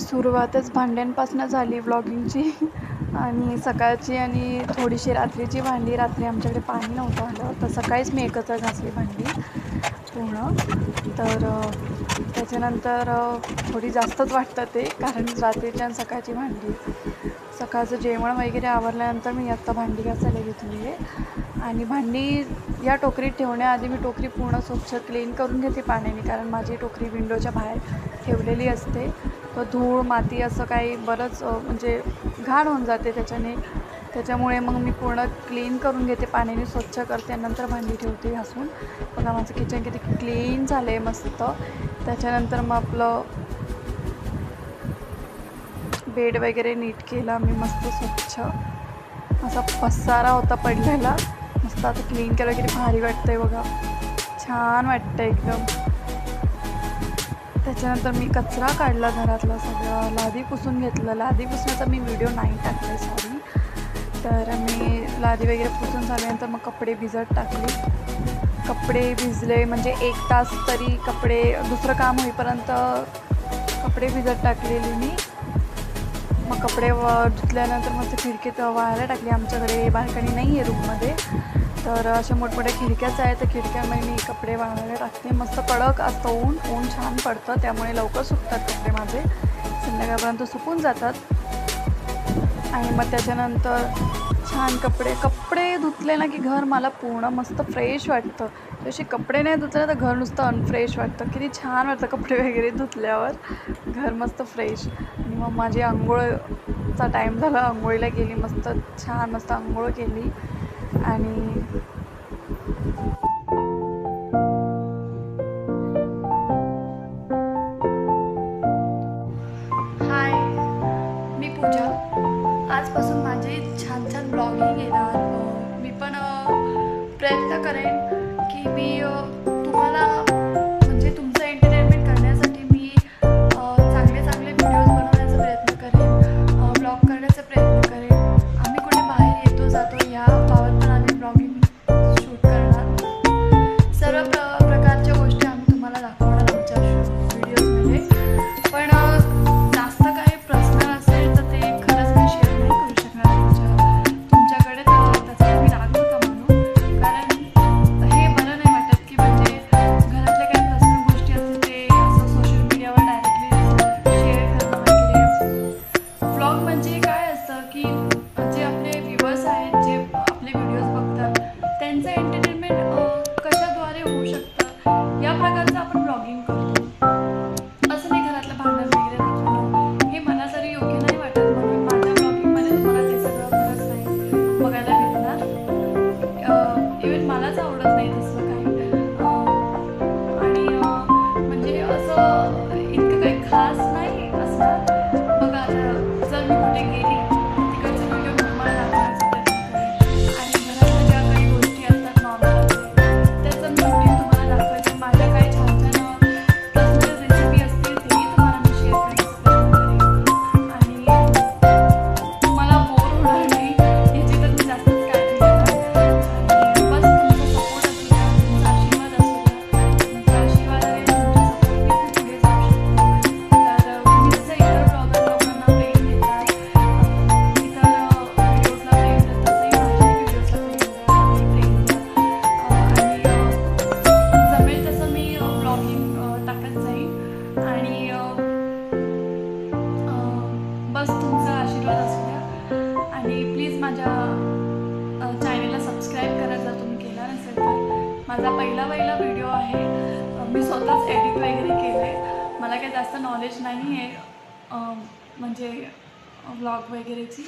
सुरुवातच भांड्यांपासून झाली व्लॉगिंगची आणि सकाळची आणि थोडीशी रात्रीची भांडी. रात्री आमच्याकडे पाणी नव्हतं आलं. तर सकाळीच मी एकत्र घासली भांडी पूर्ण. तर त्याच्यानंतर थोडी जास्तच वाटतं ते कारण रात्रीची आणि सकाळची भांडी. सकाळचं जेवण वगैरे आवरल्यानंतर मी आत्ता भांडी घासायला घेतली आहे. आणि भांडी या टोकरीत ठेवण्याआधी मी टोकरी पूर्ण स्वच्छ क्लीन करून घेते पाण्याने कारण माझी टोकरी विंडोच्या बाहेर ठेवलेली असते. धूळ माती असं काही बरंच म्हणजे घाण होऊन जाते त्याच्याने. त्याच्यामुळे मग मी पूर्ण क्लीन करून घेते पाण्याने स्वच्छ करते आणि नंतर भांडी ठेवते घासून. बघा माझं किचन किती क्लीन झालं आहे मस्त. त्याच्यानंतर मग आपलं बेड वगैरे नीट केला मी मस्त स्वच्छ. असा पसारा होता पडलेला. मस्त आता क्लीन केलं किती भारी वाटतंय बघा. छान वाटतं एकदम. त्याच्यानंतर मी कचरा काढला घरातला सगळं. लादी पुसून घेतलं. लादी पुसण्याचा मी व्हिडिओ नाही टाकला सॉरी तर मी लादी वगैरे पुसून झाल्यानंतर मग कपडे भिजत टाकले. कपडे भिजले म्हणजे एक तास तरी कपडे दुसरं काम होईपर्यंत कपडे भिजत टाकलेले मी. मग कपडे व धुतल्यानंतर मग ते खिडकीत वाळायला टाकली. आमच्याकडे बाल्कनी नाही आहे रूममध्ये. तर अशा मोठमोठ्या खिडक्याच आहे तर खिडक्यांमध्ये मी कपडे वाळायला टाकते. मस्त कडक असतं ऊन. ऊन छान पडतं. त्यामुळे लवकर सुकतात कपडे माझे. संध्याकाळपर्यंत सुकून जातात. आणि मग त्याच्यानंतर छान कपडे. कपडे धुतले ना की घर मला पूर्ण मस्त फ्रेश वाटतं. जसे कपडे नाही धुतले तर घर नुसतं अनफ्रेश वाटतं. किती छान वाटतं कपडे वगैरे धुतल्यावर. घर मस्त फ्रेश आणि मग माझी आंघोळचा टाईम झाला. आंघोळीला गेली मस्त छान मस्त आंघोळ केली. आणि प्रयत्न करेन की मी या भागांचा आपण आणि प्लीज माझ्या चॅनेलला सबस्क्राईब करा जर तुम्ही केला नसेल तर. माझा पहिला पहिला व्हिडिओ आहे मी स्वतःच एडिट वगैरे केलं आहे मला काही जास्त नॉलेज नाही आहे म्हणजे व्लॉग वगैरेची.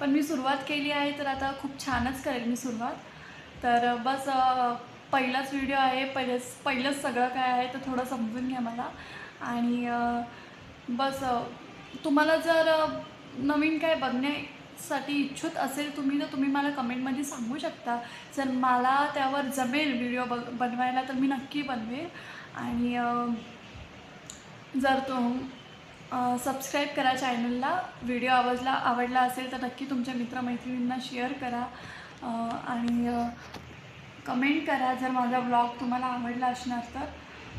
पण मी सुरुवात केली आहे तर आता खूप छानच करेल मी सुरुवात. तर बस पहिलाच व्हिडिओ आहे. पहिलेच पहिलंच सगळं काय आहे तर थोडं समजून घ्या मला. आणि बस तुम्हाला जर नवीन काय साठी इच्छुक असेल तुम्ही तर तुम्ही मला कमेंटमध्ये सांगू शकता. जर मला त्यावर जमेल व्हिडिओ बग बनवायला तर मी नक्की बनवेल. आणि जर तो सबस्क्राईब करा चॅनलला व्हिडिओ आवडला आवडला असेल तर नक्की तुमच्या मित्रमैत्रिणींना शेअर करा. आणि कमेंट करा जर माझा ब्लॉग तुम्हाला आवडला असणार तर.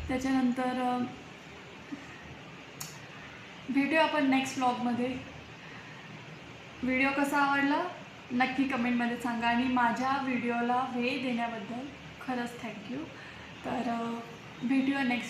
त्याच्यानंतर भेटूया आपण नेक्स्ट ब्लॉगमध्ये व्हिडिओ कसा आवडला? नक्की कमेंटमध्ये सांगा. आणि माझ्या व्हिडिओला वेळ देण्याबद्दल खरंच थँक्यू तर व्हिडिओ नेक्स्ट